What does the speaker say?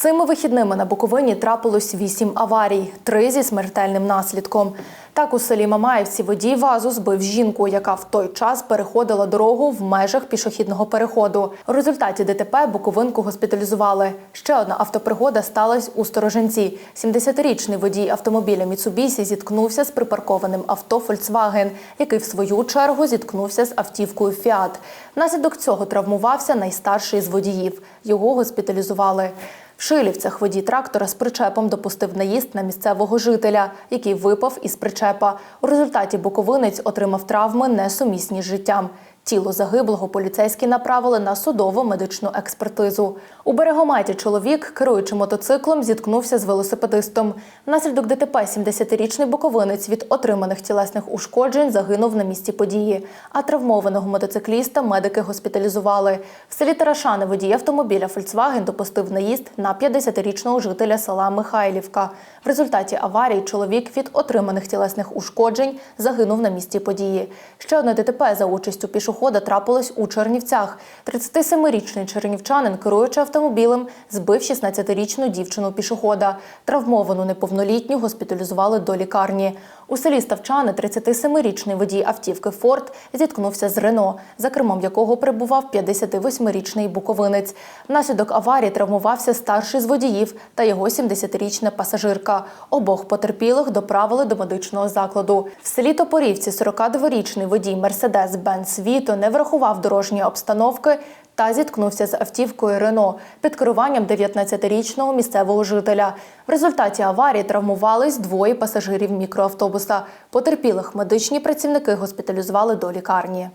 Цими вихідними на Буковині трапилось вісім аварій, три зі смертельним наслідком. Так у селі Мамаївці водій вазу збив жінку, яка в той час переходила дорогу в межах пішохідного переходу. У результаті ДТП Буковинку госпіталізували. Ще одна автопригода сталася у Стороженці. 70-річний водій автомобіля Міцубісі зіткнувся з припаркованим авто Фольксваген, який в свою чергу зіткнувся з автівкою Фіат. Внаслідок цього травмувався найстарший з водіїв. Його госпіталізували. В Шилівцях водій трактора з причепом допустив наїзд на місцевого жителя, який випав із причепа. У результаті буковинець отримав травми несумісні з життям. Тіло загиблого поліцейські направили на судово медичну експертизу. У берегометі чоловік, керуючи мотоциклом, зіткнувся з велосипедистом. Внаслідок ДТП 70-річний буковинець від отриманих тілесних ушкоджень загинув на місці події. А травмованого мотоцикліста медики госпіталізували. В селі Тарашани водій автомобіля Фольксваген допустив наїзд на 50-річного жителя села Михайлівка. В результаті аварії чоловік від отриманих тілесних ушкоджень загинув на місці події. Ще одне ДТП за участю пішохода трапилось у Чернівцях. 37-річний чернівчанин, керуючи автомобілем, збив 16-річну дівчину пішохода. Травмовану неповнолітню госпіталізували до лікарні. У селі Ставчани 37-річний водій автівки Форд зіткнувся з Рено, за кермом якого перебував 58-річний буковинець. Внаслідок аварії травмувався старший з водіїв та його 70-річна пасажирка. Обох потерпілих доправили до медичного закладу. В селі Топорівці 42-річний водій Мерседес Бенц Віто не врахував дорожньої обстановки та зіткнувся з автівкою Рено під керуванням 19-річного місцевого жителя. В результаті аварії травмувались двоє пасажирів мікроавтобуса. Потерпілих медичні працівники госпіталізували до лікарні.